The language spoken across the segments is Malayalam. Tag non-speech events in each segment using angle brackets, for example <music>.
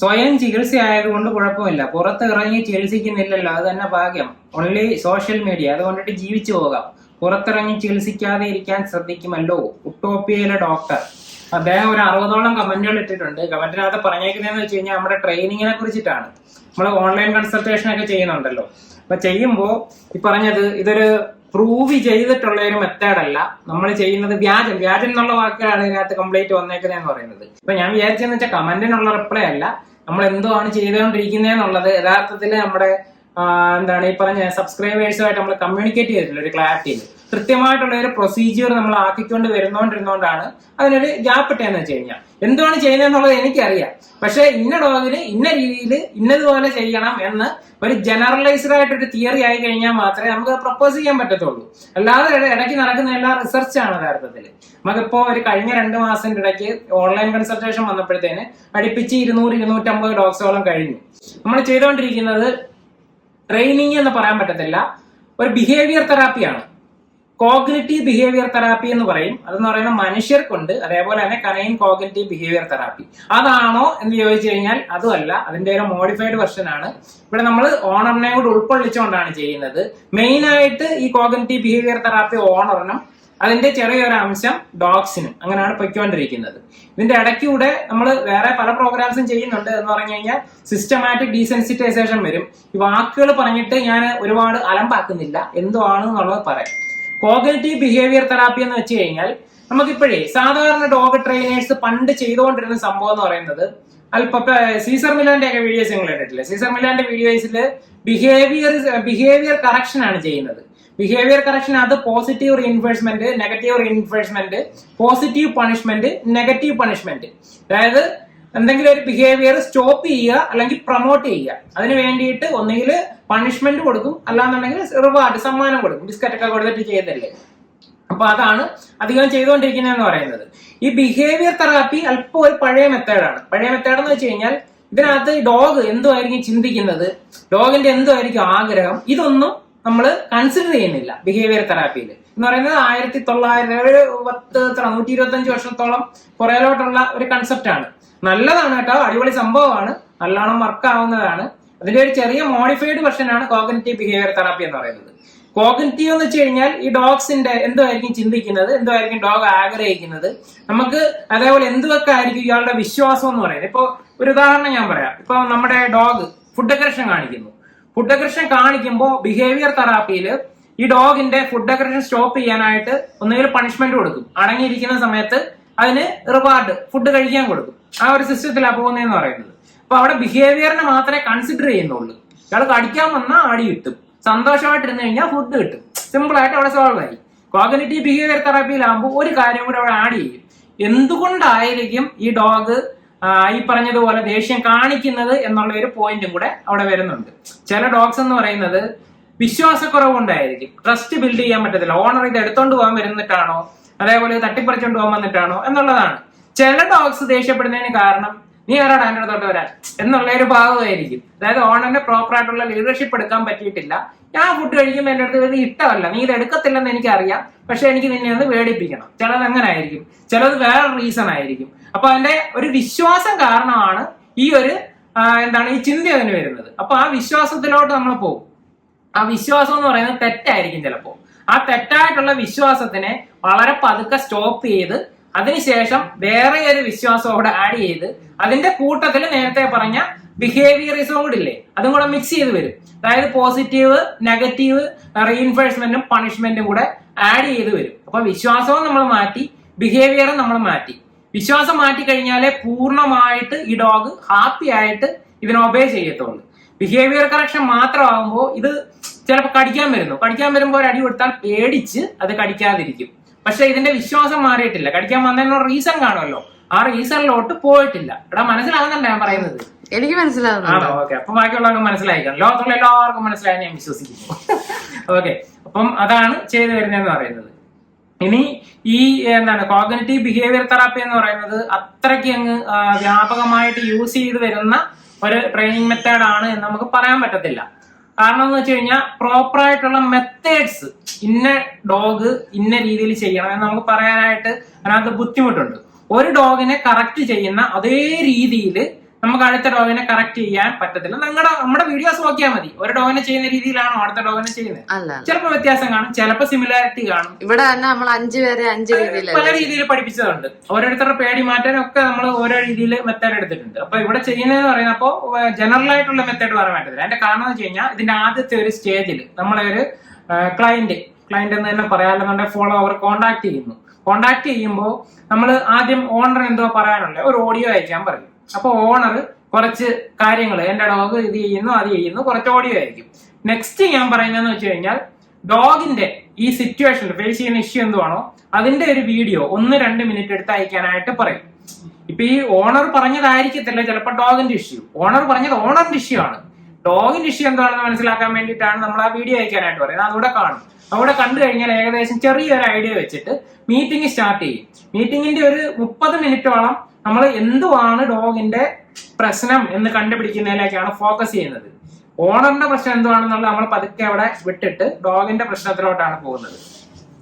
സ്വയം ചികിത്സ ആയതുകൊണ്ട് കുഴപ്പമില്ല. പുറത്ത് ഇറങ്ങി ചികിത്സിക്കുന്നില്ലല്ലോ. അത് തന്നെ ഭാഗ്യം. ഓൺലി സോഷ്യൽ മീഡിയ അതുകൊണ്ടിട്ട് ജീവിച്ചു പോകാം. പുറത്തിറങ്ങി ചികിത്സിക്കാതെ ഇരിക്കാൻ ശ്രദ്ധിക്കുമല്ലോ. ഉട്ടോപ്പിയയിലെ ഡോക്ടർ അദ്ദേഹം ഒരു അറുപതോളം കമന്റുകൾ ഇട്ടിട്ടുണ്ട്. കമന്റിനകത്ത് പറഞ്ഞേക്കുന്നതെന്ന് വെച്ച് കഴിഞ്ഞാൽ നമ്മുടെ ട്രെയിനിങ്ങിനെ കുറിച്ചിട്ടാണ്. നമ്മൾ ഓൺലൈൻ കൺസൾട്ടേഷൻ ഒക്കെ ചെയ്യുന്നുണ്ടല്ലോ. അപ്പൊ ചെയ്യുമ്പോൾ ഈ പറഞ്ഞത് ഇതൊരു പ്രൂവ് ചെയ്തിട്ടുള്ള ഒരു മെത്തേഡല്ല നമ്മൾ ചെയ്യുന്നത് വ്യാജം. വ്യാജം എന്നുള്ള വാക്കുകളാണ് ഇതിനകത്ത് കംപ്ലീറ്റ് വന്നേക്കുന്നത് എന്ന് പറയുന്നത്. ഇപ്പൊ ഞാൻ വിചാരിച്ചെന്ന് വെച്ചാൽ കമന്റിനുള്ള റിപ്ലൈ അല്ല. നമ്മൾ എന്തോ ആണ് ചെയ്തുകൊണ്ടിരിക്കുന്നതെന്നുള്ളത് യഥാർത്ഥത്തിൽ നമ്മുടെ എന്താണ് ഈ പറഞ്ഞ സബ്സ്ക്രൈബേഴ്സുമായിട്ട് നമ്മൾ കമ്മ്യൂണിക്കേറ്റ് ചെയ്തിട്ടില്ല ഒരു ക്ലാരിറ്റിയിൽ കൃത്യമായിട്ടുള്ള ഒരു പ്രൊസീജിയർ നമ്മൾ ആക്കിക്കൊണ്ട് വരുന്നോണ്ടിരുന്നോണ്ടാണ് അതിനൊരു ഗ്യാപ്പ് ഇട്ടേന്ന് വെച്ച് കഴിഞ്ഞാൽ എന്താണ് ചെയ്യുന്നതെന്നുള്ളത് എനിക്കറിയാം. പക്ഷെ ഇന്ന ഡോഗിന് ഇന്ന രീതിയിൽ ഇന്നതുപോലെ ചെയ്യണം എന്ന് ഒരു ജനറലൈസ്ഡ് ആയിട്ട് ഒരു തിയറി ആയി കഴിഞ്ഞാൽ മാത്രമേ നമുക്ക് പ്രപ്പോസ് ചെയ്യാൻ പറ്റത്തുള്ളൂ. അല്ലാതെ ഇട- ഇടയ്ക്ക് നടക്കുന്ന എല്ലാ റിസർച്ച് ആണ് യഥാർത്ഥത്തിൽ നമുക്കിപ്പോ ഒരു കഴിഞ്ഞ രണ്ട് മാസത്തിന്റെ ഇടയ്ക്ക് ഓൺലൈൻ കൺസൾട്ടേഷൻ വന്നപ്പോഴത്തേന് പഠിപ്പിച്ച് ഇരുന്നൂറ് ഇരുന്നൂറ്റമ്പത് ഡോക്സോളം കഴിഞ്ഞു. നമ്മൾ ചെയ്തുകൊണ്ടിരിക്കുന്നത് ട്രെയിനിങ് എന്ന് പറയാൻ പറ്റത്തില്ല. ഒരു ബിഹേവിയർ തെറാപ്പിയാണ് കോഗ്നിറ്റീവ് ബിഹേവിയർ തെറാപ്പി എന്ന് പറയും. അതെന്ന് പറയുന്നത് മനുഷ്യർക്കുണ്ട്. അതേപോലെ തന്നെ കനൈൻ കോഗ്നിറ്റീവ് ബിഹേവിയർ തെറാപ്പി. അതാണോ എന്ന് ചോദിച്ചു കഴിഞ്ഞാൽ അതുമല്ല. അതിന്റെ ഒരു മോഡിഫൈഡ് വെർഷൻ ആണ്. ഇവിടെ നമ്മൾ ഓണറിനെ കൂടെ ഉൾക്കൊള്ളിച്ചുകൊണ്ടാണ് ചെയ്യുന്നത്. മെയിൻ ആയിട്ട് ഈ കോഗ്നിറ്റീവ് ബിഹേവിയർ തെറാപ്പി ഓണറിനും അതിന്റെ ചെറിയൊരു അംശം ഡോഗ്സിനും അങ്ങനെയാണ് പൊയ്ക്കൊണ്ടിരിക്കുന്നത്. ഇതിന്റെ ഇടയ്ക്കൂടെ നമ്മൾ വേറെ പല പ്രോഗ്രാംസും ചെയ്യുന്നുണ്ട് എന്ന് പറഞ്ഞു കഴിഞ്ഞാൽ സിസ്റ്റമാറ്റിക് ഡീസെൻസിറ്റൈസേഷൻ വരും. ഈ വാക്കുകൾ പറഞ്ഞിട്ട് ഞാൻ ഒരുപാട് അലമ്പാക്കുന്നില്ല. എന്തുവാണ് എന്നുള്ളത് പറയാം. കോഗ്നറ്റീവ് ബിഹേവിയർ തെറാപ്പി എന്ന് വെച്ച് കഴിഞ്ഞാൽ നമുക്കിപ്പോഴേ സാധാരണ ഡോഗ് ട്രെയിനേഴ്സ് പണ്ട് ചെയ്തുകൊണ്ടിരുന്ന സംഭവം എന്ന് പറയുന്നത് അല്പ സീസർ മിലാന്റെ ഒക്കെ വീഡിയോസ് നിങ്ങൾ കണ്ടിട്ടില്ലേ? സീസർ മിലാന്റെ വീഡിയോസിൽ ബിഹേവിയർ ബിഹേവിയർ കറക്ഷൻ ആണ് ചെയ്യുന്നത്. ബിഹേവിയർ കറക്ഷൻ അത് positive reinforcement negative reinforcement positive punishment negative punishment അതായത് എന്തെങ്കിലും ഒരു ബിഹേവിയർ സ്റ്റോപ്പ് ചെയ്യുക അല്ലെങ്കിൽ പ്രൊമോട്ട് ചെയ്യുക. അതിന് വേണ്ടിയിട്ട് ഒന്നുകിൽ പണിഷ്മെന്റ് കൊടുക്കും. അല്ലാന്നുണ്ടെങ്കിൽ റിവാർഡ് സമ്മാനം കൊടുക്കും. ബിസ്ക്കറ്റ് ഒക്കെ കൊടുത്തിട്ട് ചെയ്യുന്നില്ലേ അപ്പൊ അതാണ് അധികം ചെയ്തുകൊണ്ടിരിക്കുന്നതെന്ന് പറയുന്നത്. ഈ ബിഹേവിയർ തെറാപ്പി അല്പം ഒരു പഴയ മെത്തേഡാണ് പഴയ മെത്തേഡ് എന്ന് വെച്ച് കഴിഞ്ഞാൽ ഇതിനകത്ത് ഡോഗ് എന്തുമായിരിക്കും ചിന്തിക്കുന്നത്? ഡോഗിന്റെ എന്തുമായിരിക്കും ആഗ്രഹം? ഇതൊന്നും നമ്മൾ കൺസിഡർ ചെയ്യുന്നില്ല ബിഹേവിയർ തെറാപ്പിയിൽ എന്ന് പറയുന്നത് ആയിരത്തി തൊള്ളായിരത്തി ഒരു പത്ത് നൂറ്റി ഇരുപത്തി അഞ്ച് വർഷത്തോളം പുറകിലോട്ടുള്ള ഒരു കൺസെപ്റ്റ് ആണ്. നല്ലതാണ് കേട്ടോ അടിപൊളി സംഭവമാണ്. നല്ലോണം വർക്ക് ആവുന്നതാണ്. അതിന്റെ ഒരു ചെറിയ മോഡിഫൈഡ് വെർഷനാണ് കോഗ്നറ്റീവ് ബിഹേവിയർ തെറാപ്പി എന്ന് പറയുന്നത്. കോഗ്നറ്റീവ് എന്ന് വെച്ച് കഴിഞ്ഞാൽ ഈ ഡോഗ്സിന്റെ എന്തുമായിരിക്കും ചിന്തിക്കുന്നത് എന്തുമായിരിക്കും ഡോഗ് ആഗ്രഹിക്കുന്നത്? നമുക്ക് അതേപോലെ എന്തൊക്കെ ആയിരിക്കും ഇയാളുടെ വിശ്വാസം എന്ന് പറയുന്നത്? ഇപ്പൊ ഒരു ഉദാഹരണം ഞാൻ പറയാം. ഇപ്പൊ നമ്മുടെ ഡോഗ് ഫുഡ് അഗ്രഷൻ കാണിക്കുന്നു. ഫുഡ് അഗ്രഷൻ കാണിക്കുമ്പോൾ ബിഹേവിയർ തെറാപ്പിയിൽ ഈ ഡോഗിന്റെ ഫുഡ് അഗ്രഷൻ സ്റ്റോപ്പ് ചെയ്യാനായിട്ട് ഒന്നുകിൽ പണിഷ്മെന്റ് കൊടുക്കും. അടങ്ങിയിരിക്കുന്ന സമയത്ത് അതിന് റിവാർഡ് ഫുഡ് കഴിക്കാൻ കൊടുക്കും. ആ ഒരു സിസ്റ്റത്തിലാണ് പോകുന്നതെന്ന് പറയുന്നത്. അപ്പൊ അവിടെ ബിഹേവിയറിനെ മാത്രമേ കൺസിഡർ ചെയ്യുന്നുള്ളൂ. ഇയാൾ കടിക്കാൻ വന്നാൽ ആടി കിട്ടും. സന്തോഷമായിട്ടിരുന്നു കഴിഞ്ഞാൽ ഫുഡ് കിട്ടും. സിമ്പിൾ ആയിട്ട് അവിടെ സോൾവ് ആയി. കോഗ്നറ്റീവ് ബിഹേവിയർ തെറാപ്പിയിലാകുമ്പോൾ ഒരു കാര്യം കൂടെ അവിടെ ആഡ് ചെയ്യും. എന്തുകൊണ്ടായിരിക്കും ഈ ഡോഗ് ഈ പറഞ്ഞതുപോലെ ദേഷ്യം കാണിക്കുന്നത് എന്നുള്ള ഒരു പോയിന്റും കൂടെ അവിടെ വരുന്നുണ്ട്. ചില ഡോഗ്സ് എന്ന് പറയുന്നത് വിശ്വാസക്കുറവുണ്ടായിരിക്കും. ട്രസ്റ്റ് ബിൽഡ് ചെയ്യാൻ പറ്റത്തില്ല. ഓണർ ഇത് എടുത്തോണ്ട് പോകാൻ വരുന്നിട്ടാണോ? അതേപോലെ തട്ടിപ്പറിച്ചോണ്ട് പോകാൻ വന്നിട്ടാണോ? എന്നുള്ളതാണ്. ചില ഡോഗ്സ് ദേഷ്യപ്പെടുന്നതിന് കാരണം നീ ഒരാ എന്റെ അടുത്തോട്ട് വരാൻ. എന്നുള്ള ഒരു ഭാഗമായിരിക്കും അതായത് ഓണറിന് പ്രോപ്പർ ആയിട്ടുള്ള ലീഡർഷിപ്പ് എടുക്കാൻ പറ്റിയിട്ടില്ല. ഞാൻ ഫുഡ് കഴിക്കുമ്പോൾ എന്റെ അടുത്ത് ഇത് ഇഷ്ടമല്ല നീ ഇത് എടുക്കത്തില്ലെന്ന് എനിക്കറിയാം. പക്ഷെ എനിക്ക് നിന്നെ ഒന്ന് വേടിപ്പിക്കണം. ചിലത് അങ്ങനെ ആയിരിക്കും ചിലത് വേറെ റീസൺ ആയിരിക്കും. അപ്പൊ അതിന്റെ ഒരു വിശ്വാസം കാരണമാണ് ഈ ഒരു എന്താണ് ഈ ചിന്ത അതിന് വരുന്നത്. അപ്പൊ ആ വിശ്വാസത്തിലോട്ട് നമ്മൾ പോകും. ആ വിശ്വാസം എന്ന് പറയുന്നത് തെറ്റായിരിക്കും ചിലപ്പോൾ ആ തെറ്റായിട്ടുള്ള വിശ്വാസത്തിനെ വളരെ പതുക്കെ സ്റ്റോപ്പ് ചെയ്ത് അതിനുശേഷം വേറെ ഒരു വിശ്വാസം അവിടെ ആഡ് ചെയ്ത് അതിന്റെ കൂട്ടത്തിൽ നേരത്തെ പറഞ്ഞ ബിഹേവിയറിസം കൂടി ഇല്ലേ? അതും കൂടെ മിക്സ് ചെയ്ത് വരും. അതായത് പോസിറ്റീവ് നെഗറ്റീവ് റീഇൻഫോഴ്സ്മെന്റും പണിഷ്മെന്റും കൂടെ ആഡ് ചെയ്ത് വരും. അപ്പൊ വിശ്വാസവും നമ്മൾ മാറ്റി ബിഹേവിയറും നമ്മൾ മാറ്റി. വിശ്വാസം മാറ്റി കഴിഞ്ഞാലേ പൂർണമായിട്ട് ഈ ഡോഗ് ഹാപ്പി ആയിട്ട് ഇതിനെ ഒബേ ചെയ്യത്തുള്ളൂ. ബിഹേവിയർ കറക്ഷൻ മാത്രമാകുമ്പോൾ ഇത് ചിലപ്പോൾ കടിക്കാൻ വരുന്നു. കടിക്കാൻ വരുമ്പോൾ ഒരു അടി കൊടുത്താൽ പേടിച്ച് അത് കടിക്കാതിരിക്കും. പക്ഷെ ഇതിന്റെ വിശ്വാസം മാറിയിട്ടില്ല. കടിക്കാൻ വന്നതിനുള്ള റീസൺ കാണുമല്ലോ. ആ റീസണിലോട്ട് പോയിട്ടില്ല. എടാ മനസ്സിലാകുന്നുണ്ട് ഞാൻ പറയുന്നത്? എനിക്ക് മനസ്സിലാവുന്നുണ്ട് ആണോ? ഓക്കെ അപ്പൊ ബാക്കിയുള്ളവർക്ക് മനസ്സിലായിക്കാം ലോകത്തുള്ള എല്ലാവർക്കും മനസ്സിലായി ഞാൻ വിശ്വസിക്കുന്നു. <laughs> ഓക്കെ അപ്പം അതാണ് ചെയ്തു വരുന്നതെന്ന് പറയുന്നത്. ഇനി ഈ എന്താണ് കോഗ്നറ്റീവ് ബിഹേവിയർ തെറാപ്പി എന്ന് പറയുന്നത് അത്രയ്ക്ക് അങ്ങ് വ്യാപകമായിട്ട് യൂസ് ചെയ്ത് വരുന്ന ഒരു ട്രെയിനിങ് മെത്തേഡ് ആണ് എന്ന് നമുക്ക് പറയാൻ പറ്റത്തില്ല. കാരണം എന്ന് വെച്ച് കഴിഞ്ഞാൽ പ്രോപ്പർ ആയിട്ടുള്ള മെത്തേഡ്സ് ഇന്ന ഡോഗ് ഇന്ന രീതിയിൽ ചെയ്യണം എന്ന് നമുക്ക് പറയാനായിട്ട് അതിനകത്ത് ബുദ്ധിമുട്ടുണ്ട്. ഒരു ഡോഗിനെ കറക്റ്റ് ചെയ്യുന്ന അതേ രീതിയിൽ നമുക്ക് അടുത്ത ഡോഗിനെ കറക്റ്റ് ചെയ്യാൻ പറ്റത്തില്ല. നിങ്ങളുടെ നമ്മുടെ വീഡിയോസ് നോക്കിയാൽ മതി. ഒരു ഡോഗിനെ ചെയ്യുന്ന രീതിയിലാണോ അടുത്ത ഡോഗിനെ ചെയ്യുന്നത്? ചിലപ്പോൾ വ്യത്യാസം കാണും. ചിലപ്പോൾ സിമിലാരിറ്റി കാണും. ഇവിടെ തന്നെ നമ്മൾ അഞ്ച് പേരെ അഞ്ച് പല രീതിയിലല്ലേ രീതിയിൽ പഠിപ്പിച്ചതുണ്ട്. ഓരോരുത്തരുടെ പേടി മാറ്റാനൊക്കെ നമ്മൾ ഓരോ രീതിയിൽ മെത്തേഡ് എടുത്തിട്ടുണ്ട്. അപ്പൊ ഇവിടെ ചെയ്യുന്നതെന്ന് പറയുന്നപ്പോ ജനറൽ ആയിട്ടുള്ള മെത്തേഡ് പറയാൻ പറ്റത്തില്ല. എന്റെ കാരണം എന്ന് വെച്ച് കഴിഞ്ഞാൽ ഇതിന്റെ ആദ്യത്തെ ഒരു സ്റ്റേജിൽ നമ്മളെ ഒരു ക്ലയന്റ് ക്ലയന്റ് എന്ന് തന്നെ പറയാമല്ലോ ഫോളോ അവർ കോണ്ടാക്ട് ചെയ്യുന്നു. കോണ്ടാക്ട് ചെയ്യുമ്പോൾ നമ്മൾ ആദ്യം ഓണർ എന്തോ പറയാനുള്ളത് ഒരു ഓഡിയോ അയക്കാൻ പറയും. അപ്പോൾ ഓണർ കുറച്ച് കാര്യങ്ങൾ എന്റെ ഡോഗ് ഇത് ചെയ്യുന്നു അത് ചെയ്യുന്നു കുറച്ച് ഓഡിയോ ആയിരിക്കും. നെക്സ്റ്റ് ഞാൻ പറയുന്നതെന്ന് വെച്ച് കഴിഞ്ഞാൽ ഡോഗിന്റെ ഈ സിറ്റുവേഷൻ ഫേസ് ചെയ്യുന്ന ഇഷ്യൂ എന്തുവാണോ അതിന്റെ ഒരു വീഡിയോ ഒന്ന് രണ്ട് മിനിറ്റ് എടുത്ത് അയക്കാനായിട്ട് പറയും. ഇപ്പൊ ഈ ഓണർ പറഞ്ഞതായിരിക്കത്തില്ല ചിലപ്പോൾ ഡോഗിന്റെ ഇഷ്യൂ ഓണർ പറഞ്ഞത് ഓണറിന്റെ ഇഷ്യൂ ആണ്. ഡോഗിന്റെ ഇഷ്യൂ എന്താണെന്ന് മനസ്സിലാക്കാൻ വേണ്ടിയിട്ടാണ് നമ്മൾ ആ വീഡിയോ അയക്കാനായിട്ട് പറയുന്നത്. അതുകൂടെ കാണും. അവിടെ കണ്ടു കഴിഞ്ഞാൽ ഏകദേശം ചെറിയൊരു ഐഡിയ വെച്ചിട്ട് മീറ്റിംഗ് സ്റ്റാർട്ട് ചെയ്യും. മീറ്റിംഗിന്റെ ഒരു മുപ്പത് മിനിറ്റോളം നമ്മൾ എന്തുവാണ് ഡോഗിന്റെ പ്രശ്നം എന്ന് കണ്ടുപിടിക്കുന്നതിലേക്കാണ് ഫോക്കസ് ചെയ്യുന്നത്. ഓണറിന്റെ പ്രശ്നം എന്തുവാണെന്നുള്ള നമ്മൾ പതുക്കെ അവിടെ വിട്ടിട്ട് ഡോഗിന്റെ പ്രശ്നത്തിലോട്ടാണ് പോകുന്നത്.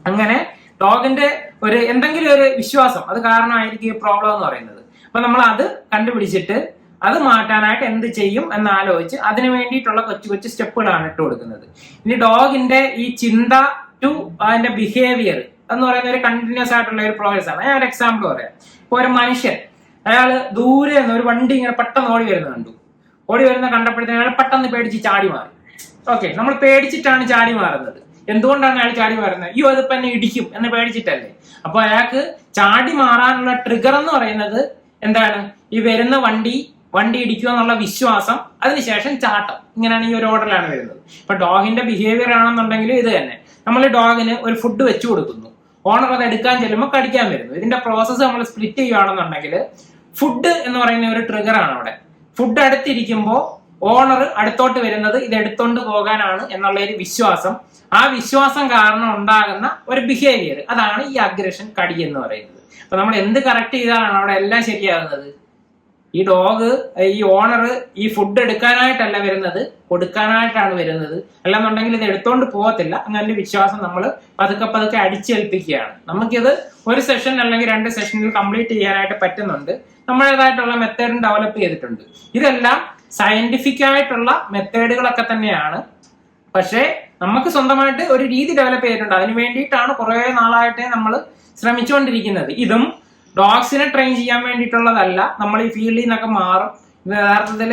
അങ്ങനെ ഡോഗിന്റെ ഒരു എന്തെങ്കിലും ഒരു വിശ്വാസം അത് കാരണമായിരിക്കും ഈ പ്രോബ്ലം എന്ന് പറയുന്നത്. അപ്പൊ നമ്മൾ അത് കണ്ടുപിടിച്ചിട്ട് അത് മാറ്റാനായിട്ട് എന്ത് ചെയ്യും എന്ന് ആലോചിച്ച് അതിന് വേണ്ടിയിട്ടുള്ള കൊച്ചു കൊച്ചു സ്റ്റെപ്പുകളാണ് ഇട്ട് കൊടുക്കുന്നത്. ഇനി ഡോഗിന്റെ ഈ ചിന്ത ടു അതിന്റെ ബിഹേവിയർ എന്ന് പറയുന്ന ഒരു കണ്ടിന്യൂസ് ആയിട്ടുള്ള ഒരു പ്രോസസ് ആണ്. ഞാൻ ഒരു എക്സാമ്പിൾ പറയാം. ഇപ്പൊ ഒരു മനുഷ്യൻ അയാൾ ദൂരെ നിന്ന് ഒരു വണ്ടി ഇങ്ങനെ പെട്ടെന്ന് ഓടി വരുന്നത് കണ്ടു. ഓടി വരുന്ന കണ്ടപ്പോഴത്തേക്കും അയാൾ പെട്ടെന്ന് പേടിച്ച് ചാടി മാറി. ഓക്കെ നമ്മൾ പേടിച്ചിട്ടാണ് ചാടി മാറുന്നത്. എന്തുകൊണ്ടാണ് അയാൾ ചാടി മാറുന്നത്? അയ്യോ അതിപ്പോ എന്നെ ഇടിക്കും എന്ന് പേടിച്ചിട്ടല്ലേ? അപ്പൊ അയാൾക്ക് ചാടി മാറാനുള്ള ട്രിഗർ എന്ന് പറയുന്നത് എന്താണ്? ഈ വരുന്ന വണ്ടി വണ്ടി ഇടിക്കുക എന്നുള്ള വിശ്വാസം അതിനുശേഷം ചാട്ടം. ഇങ്ങനെയാണ് ഈ ഒരു ഓർഡറിലാണ് വരുന്നത്. ഇപ്പൊ ഡോഗിന്റെ ബിഹേവിയർ ആണെന്നുണ്ടെങ്കിൽ ഇത് തന്നെ. നമ്മൾ ഡോഗിന് ഒരു ഫുഡ് വെച്ചു കൊടുക്കുന്നു. ഓണർ അത് എടുക്കാൻ ചെല്ലുമ്പോൾ കടിക്കാൻ വരുന്നു. ഇതിന്റെ പ്രോസസ്സ് നമ്മൾ സ്പ്ലിറ്റ് ചെയ്യുകയാണെന്നുണ്ടെങ്കിൽ ഫുഡ് എന്ന് പറയുന്ന ഒരു ട്രിഗർ ആണ് അവിടെ. ഫുഡ് അടുത്തിരിക്കുമ്പോൾ ഓണർ അടുത്തോട്ട് വരുന്നത് ഇത് എടുത്തോണ്ട് പോകാനാണ് എന്നുള്ള ഒരു വിശ്വാസം. ആ വിശ്വാസം കാരണം ഉണ്ടാകുന്ന ഒരു ബിഹേവിയർ അതാണ് ഈ അഗ്രഷൻ കടി എന്ന് പറയുന്നത്. അപ്പൊ നമ്മൾ എന്ത് കറക്റ്റ് ചെയ്താലാണ് അവിടെ എല്ലാം ശരിയാകുന്നത്? ഈ ഡോഗ് ഈ ഓണർ ഈ ഫുഡ് എടുക്കാനായിട്ടല്ല വരുന്നത് കൊടുക്കാനായിട്ടാണ് വരുന്നത്. അല്ലാന്നുണ്ടെങ്കിൽ ഇത് എടുത്തോണ്ട് പോകത്തില്ല അങ്ങനെ വിശ്വാസം നമ്മൾ പതുക്കെ പതുക്കെ അടിച്ചേൽപ്പിക്കുകയാണ്. നമുക്കിത് ഒരു സെഷൻ അല്ലെങ്കിൽ രണ്ട് സെഷനിൽ കംപ്ലീറ്റ് ചെയ്യാനായിട്ട് പറ്റുന്നുണ്ട്. നമ്മളേതായിട്ടുള്ള മെത്തേഡും ഡെവലപ്പ് ചെയ്തിട്ടുണ്ട്. ഇതെല്ലാം സയന്റിഫിക് ആയിട്ടുള്ള മെത്തേഡുകളൊക്കെ തന്നെയാണ്. പക്ഷേ നമുക്ക് സ്വന്തമായിട്ട് ഒരു രീതി ഡെവലപ്പ് ചെയ്തിട്ടുണ്ട്. അതിന് വേണ്ടിയിട്ടാണ് കുറെ നാളായിട്ട് നമ്മൾ ശ്രമിച്ചുകൊണ്ടിരിക്കുന്നത്. ഇതും ഡോഗ്സിനെ ട്രെയിൻ ചെയ്യാൻ വേണ്ടിയിട്ടുള്ളതല്ല. നമ്മൾ ഈ ഫീൽഡിൽ നിന്നൊക്കെ മാറും. യഥാർത്ഥത്തിൽ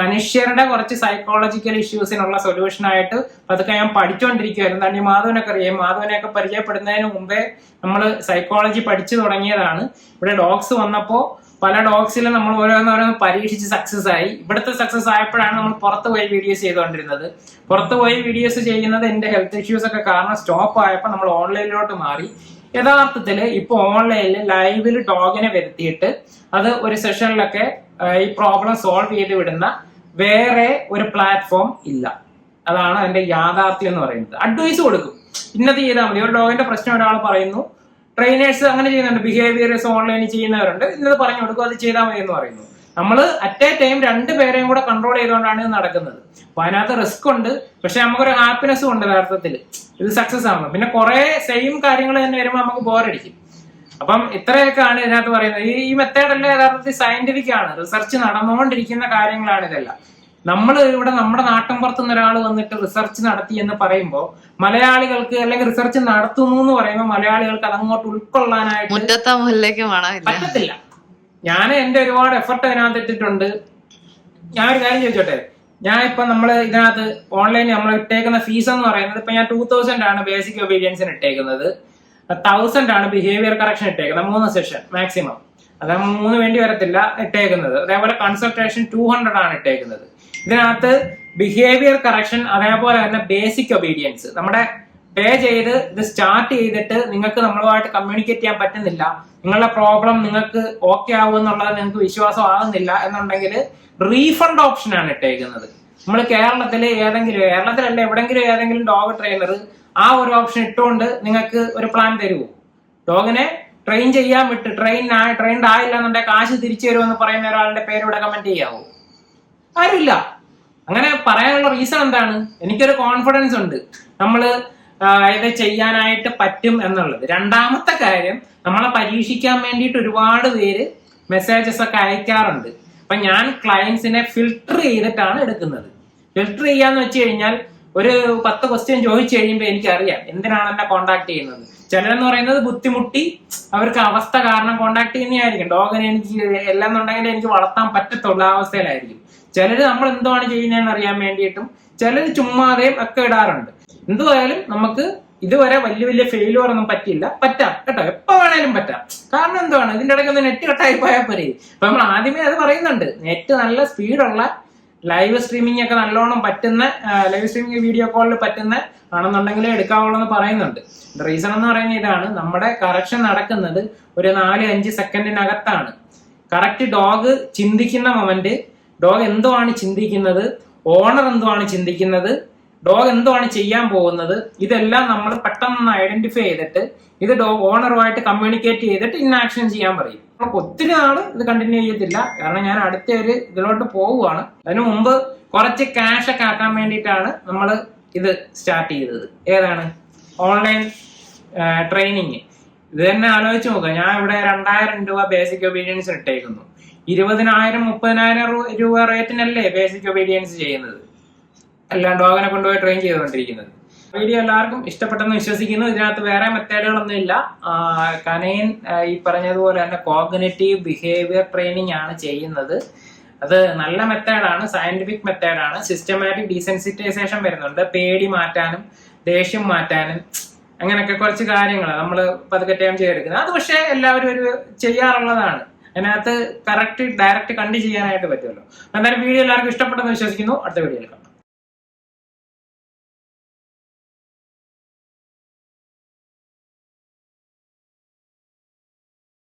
മനുഷ്യരുടെ കുറച്ച് സൈക്കോളജിക്കൽ ഇഷ്യൂസിനുള്ള സൊല്യൂഷൻ ആയിട്ട് അതൊക്കെ ഞാൻ പഠിച്ചുകൊണ്ടിരിക്കുകയായിരുന്നു ഈ മാധവനൊക്കെ അറിയാം? മാധവനെയൊക്കെ പരിചയപ്പെടുന്നതിന് മുമ്പേ നമ്മൾ സൈക്കോളജി പഠിച്ചു തുടങ്ങിയതാണ്. ഇവിടെ ഡോഗ്സ് വന്നപ്പോൾ പല ഡോഗ്സിലും നമ്മൾ ഓരോന്നോരോന്ന് പരീക്ഷിച്ച് സക്സസ് ആയി. ഇവിടുത്തെ സക്സസ് ആയപ്പോഴാണ് നമ്മൾ പുറത്ത് പോയി വീഡിയോസ് ചെയ്തുകൊണ്ടിരുന്നത്. പുറത്ത് പോയി വീഡിയോസ് ചെയ്യുന്നത് എന്റെ ഹെൽത്ത് ഇഷ്യൂസ് ഒക്കെ കാരണം സ്റ്റോപ്പ് ആയപ്പോൾ നമ്മൾ ഓൺലൈനിലോട്ട് മാറി. യഥാർത്ഥത്തിൽ ഇപ്പൊ ഓൺലൈനിൽ ലൈവിൽ ഡോഗിനെ വരുത്തിയിട്ട് അത് ഒരു സെഷനിലൊക്കെ ഈ പ്രോബ്ലം സോൾവ് ചെയ്ത് വിടുന്ന വേറെ ഒരു പ്ലാറ്റ്ഫോം ഇല്ല. അതാണ് അതിന്റെ യാഥാർത്ഥ്യം എന്ന് പറയുന്നത്. അഡ്വൈസ് കൊടുക്കും. ഇന്നത് ചെയ്താൽ മതി. ഒരു ഡോഗിന്റെ പ്രശ്നം ഒരാൾ പറയുന്നു. ട്രെയിനേഴ്സ് അങ്ങനെ ചെയ്യുന്നുണ്ട്. ബിഹേവിയേഴ്സ് ഓൺലൈനിൽ ചെയ്യുന്നവരുണ്ട്. ഇന്നത് പറഞ്ഞു കൊടുക്കും. അത് ചെയ്താൽ മതി എന്ന് പറയുന്നു. നമ്മൾ അറ്റ് എ ടൈം രണ്ട് പേരെയും കൂടെ കൺട്രോൾ ചെയ്തുകൊണ്ടാണ് ഇത് നടക്കുന്നത്. അപ്പൊ അതിനകത്ത് റിസ്ക് ഉണ്ട്. പക്ഷെ നമുക്കൊരു ഹാപ്പിനെസ്സും ഉണ്ട് യഥാർത്ഥത്തിൽ. ഇത് സക്സസ് ആവുമ്പോൾ പിന്നെ കുറെ സെയിം കാര്യങ്ങൾ തന്നെ വരുമ്പോൾ നമുക്ക് ബോറടിക്കും അപ്പം ഇത്രയൊക്കെയാണ് ഇതിനകത്ത് പറയുന്നത്. ഈ ഈ മെത്തേഡെല്ലാം യഥാർത്ഥത്തിൽ സയന്റിഫിക് ആണ്. റിസർച്ച് നടന്നുകൊണ്ടിരിക്കുന്ന കാര്യങ്ങളാണ് ഇതെല്ലാം. നമ്മൾ ഇവിടെ നമ്മുടെ നാട്ടിൻ പുറത്തുനിന്ന് ഒരാൾ വന്നിട്ട് റിസർച്ച് നടത്തി എന്ന് പറയുമ്പോൾ മലയാളികൾക്ക് അല്ലെങ്കിൽ റിസർച്ച് നടത്തുന്നു എന്ന് പറയുമ്പോൾ മലയാളികൾക്ക് അതങ്ങോട്ട് ഉൾക്കൊള്ളാനായിട്ട് പറ്റത്തില്ല. ഞാൻ എന്റെ ഒരുപാട് എഫർട്ട് അതിനകത്ത് ഇട്ടിട്ടുണ്ട്. ഞാൻ ഒരു കാര്യം ചോദിച്ചോട്ടെ? ഞാൻ ഇപ്പൊ നമ്മൾ ഇതിനകത്ത് ഓൺലൈനിൽ നമ്മൾ ഇട്ടേക്കുന്ന ഫീസ് എന്ന് പറയുന്നത് ഇപ്പൊ ഞാൻ ടൂ തൗസൻഡ് ആണ് ബേസിക് ഒബീഡിയൻസിന് ഇട്ടേക്കുന്നത്. തൗസൻഡ് ആണ് ബിഹേവിയർ കറക്ഷൻ ഇട്ടേക്കുന്നത്. മൂന്ന് സെഷൻ മാക്സിമം അത് മൂന്ന് വേണ്ടി വരത്തില്ല ഇട്ടേക്കുന്നത്. അതേപോലെ കൺസൾട്ടേഷൻ ടു ഹൺഡ്രഡ് ആണ് ഇട്ടേക്കുന്നത്. ഇതിനകത്ത് ബിഹേവിയർ കറക്ഷൻ അതേപോലെ തന്നെ ബേസിക് ഒബീഡിയൻസ് നമ്മുടെ പേ ചെയ്ത് ഇത് സ്റ്റാർട്ട് ചെയ്തിട്ട് നിങ്ങൾക്ക് നമ്മളുമായിട്ട് കമ്മ്യൂണിക്കേറ്റ് ചെയ്യാൻ പറ്റുന്നില്ല. നിങ്ങളുടെ പ്രോബ്ലം നിങ്ങൾക്ക് ഓക്കെ ആവും എന്നുള്ളത് നിങ്ങൾക്ക് വിശ്വാസം ആകുന്നില്ല എന്നുണ്ടെങ്കിൽ റീഫണ്ട് ഓപ്ഷൻ ആണ് ഇട്ടേക്കുന്നത്. നമ്മൾ കേരളത്തിൽ ഏതെങ്കിലും കേരളത്തിലല്ല എവിടെങ്കിലും ഏതെങ്കിലും ഡോഗ് ട്രെയിനർ ആ ഒരു ഓപ്ഷൻ ഇട്ടുകൊണ്ട് നിങ്ങൾക്ക് ഒരു പ്ലാൻ തരുമോ ഡോഗിനെ ട്രെയിൻ ചെയ്യാൻ വിട്ട് ട്രെയിൻ ട്രെയിൻഡ് ആയില്ല എന്നുണ്ടെങ്കിൽ കാശ് തിരിച്ചു തരുമെന്ന് പറയുന്ന ഒരാളുടെ പേര് കമന്റ് ചെയ്യാവോ? ആരുമില്ല. അങ്ങനെ പറയാനുള്ള റീസൺ എന്താണ്? എനിക്കൊരു കോൺഫിഡൻസ് ഉണ്ട്. നമ്മൾ ഇത് ചെയ്യാനായിട്ട് പറ്റും എന്നുള്ളത്. രണ്ടാമത്തെ കാര്യം നമ്മളെ പരീക്ഷിക്കാൻ വേണ്ടിയിട്ട് ഒരുപാട് പേര് മെസ്സേജസ് ഒക്കെ അയക്കാറുണ്ട്. അപ്പൊ ഞാൻ ക്ലയൻസിനെ ഫിൽട്ടർ ചെയ്തിട്ടാണ് എടുക്കുന്നത്. ഫിൽട്ടർ ചെയ്യാന്ന് വെച്ച് കഴിഞ്ഞാൽ ഒരു പത്ത് ക്വസ്റ്റ്യൻ ചോദിച്ചു കഴിയുമ്പോൾ എനിക്കറിയാം എന്തിനാണ് എന്നെ കോണ്ടാക്ട് ചെയ്യുന്നത്? ചിലരെന്ന് പറയുന്നത് ബുദ്ധിമുട്ടി അവർക്ക് അവസ്ഥ കാരണം കോണ്ടാക്ട് ചെയ്യുന്നതായിരിക്കും. ഡോഗിനെ എനിക്ക് എല്ലാം എന്നുണ്ടെങ്കിൽ എനിക്ക് വളർത്താൻ പറ്റത്തുള്ള അവസ്ഥയിലായിരിക്കും. ചിലര് നമ്മൾ എന്താണ് ചെയ്യുന്നതെന്ന് അറിയാൻ വേണ്ടിയിട്ടും ചിലര് ചുമ്മാതെയും ഒക്കെ ഇടാറുണ്ട്. എന്തുവായാലും നമുക്ക് ഇതുവരെ വലിയ വലിയ ഫെയിലുവർ ഒന്നും പറ്റിയില്ല. പറ്റാം കേട്ടോ. എപ്പോ വേണേലും പറ്റാം. കാരണം എന്താണ് ഇതിന്റെ ഇടയ്ക്ക് ഒന്ന് നെറ്റ് കട്ടായി പോയാൽ പോരെ. അപ്പൊ നമ്മൾ ആദ്യമേ അത് പറയുന്നുണ്ട്. നെറ്റ് നല്ല സ്പീഡുള്ള ലൈവ് സ്ട്രീമിംഗ് ഒക്കെ നല്ലോണം പറ്റുന്ന ലൈവ് സ്ട്രീമിംഗ് വീഡിയോ കോളിൽ പറ്റുന്ന ആണെന്നുണ്ടെങ്കിലേ എടുക്കാവുള്ളൂ എന്ന് പറയുന്നുണ്ട്. റീസൺ എന്ന് പറയുന്നത് ഇതാണ്. നമ്മുടെ കറക്ഷൻ നടക്കുന്നത് ഒരു നാല് അഞ്ച് സെക്കൻഡിനകത്താണ് കറക്റ്റ് ഡോഗ് ചിന്തിക്കുന്ന മൊമെന്റ് ഡോഗ് എന്തോ ആണ് ചിന്തിക്കുന്നത്? ഓണർ എന്തോ ആണ് ചിന്തിക്കുന്നത്? ഡോഗ് എന്തോ ആണ് ചെയ്യാൻ പോകുന്നത്? ഇതെല്ലാം നമ്മൾ പെട്ടെന്ന് ഐഡന്റിഫൈ ചെയ്തിട്ട് ഇത് ഡോഗ് ഓണറുമായിട്ട് കമ്മ്യൂണിക്കേറ്റ് ചെയ്തിട്ട് ഇന്ന ആക്ഷൻ ചെയ്യാൻ പറയും. നമുക്ക് ഒത്തിരി നാൾ ഇത് കണ്ടിന്യൂ ചെയ്യത്തില്ല. കാരണം ഞാൻ അടുത്ത ഒരു ഇതിലോട്ട് പോവുകയാണ്. അതിനു മുമ്പ് കുറച്ച് ക്യാഷ് ഒക്കെ ആക്കാൻ വേണ്ടിയിട്ടാണ് നമ്മൾ ഇത് സ്റ്റാർട്ട് ചെയ്തത്. ഏതാണ്? ഓൺലൈൻ ട്രെയിനിങ് ഇത് തന്നെ ആലോചിച്ച് നോക്കുക ഞാൻ ഇവിടെ രണ്ടായിരം രൂപ ബേസിക് ഒബീഡിയൻസ് ഇട്ടേക്കുന്നു. ഇരുപതിനായിരം മുപ്പതിനായിരം രൂപ റേറ്റിനല്ലേ ബേസിക് ഒബീഡിയൻസ് ചെയ്യുന്നത്? അല്ലാണ്ട് ഡോഗിനെ കൊണ്ടുപോയി ട്രെയിൻ ചെയ്തുകൊണ്ടിരിക്കുന്നത്. വീഡിയോ എല്ലാവർക്കും ഇഷ്ടപ്പെട്ടെന്ന് വിശ്വസിക്കുന്നു. ഇതിനകത്ത് വേറെ മെത്തേഡുകളൊന്നും ഇല്ല. കനയൻ ഈ പറഞ്ഞതുപോലെ തന്നെ കോഗ്നേറ്റീവ് ബിഹേവിയർ ട്രെയിനിങ് ആണ് ചെയ്യുന്നത്. അത് നല്ല മെത്തേഡാണ് സയന്റിഫിക് മെത്തേഡാണ്. സിസ്റ്റമാറ്റിക് ഡീസെൻസിറ്റൈസേഷൻ വരുന്നുണ്ട്. പേടി മാറ്റാനും ദേഷ്യം മാറ്റാനും അങ്ങനെയൊക്കെ കുറച്ച് കാര്യങ്ങൾ നമ്മൾ പതുക്കെ ടൈം ചെയ്തെടുക്കുന്നത്. അത് പക്ഷേ എല്ലാവരും ഒരു ചെയ്യാറുള്ളതാണ്. അതിനകത്ത് കറക്റ്റ് ഡയറക്റ്റ് കണ്ട് ചെയ്യാനായിട്ട് പറ്റുമല്ലോ. എന്തായാലും വീഡിയോ എല്ലാവർക്കും ഇഷ്ടപ്പെട്ടെന്ന് വിശ്വസിക്കുന്നു. അടുത്ത വീഡിയോ കാണാം.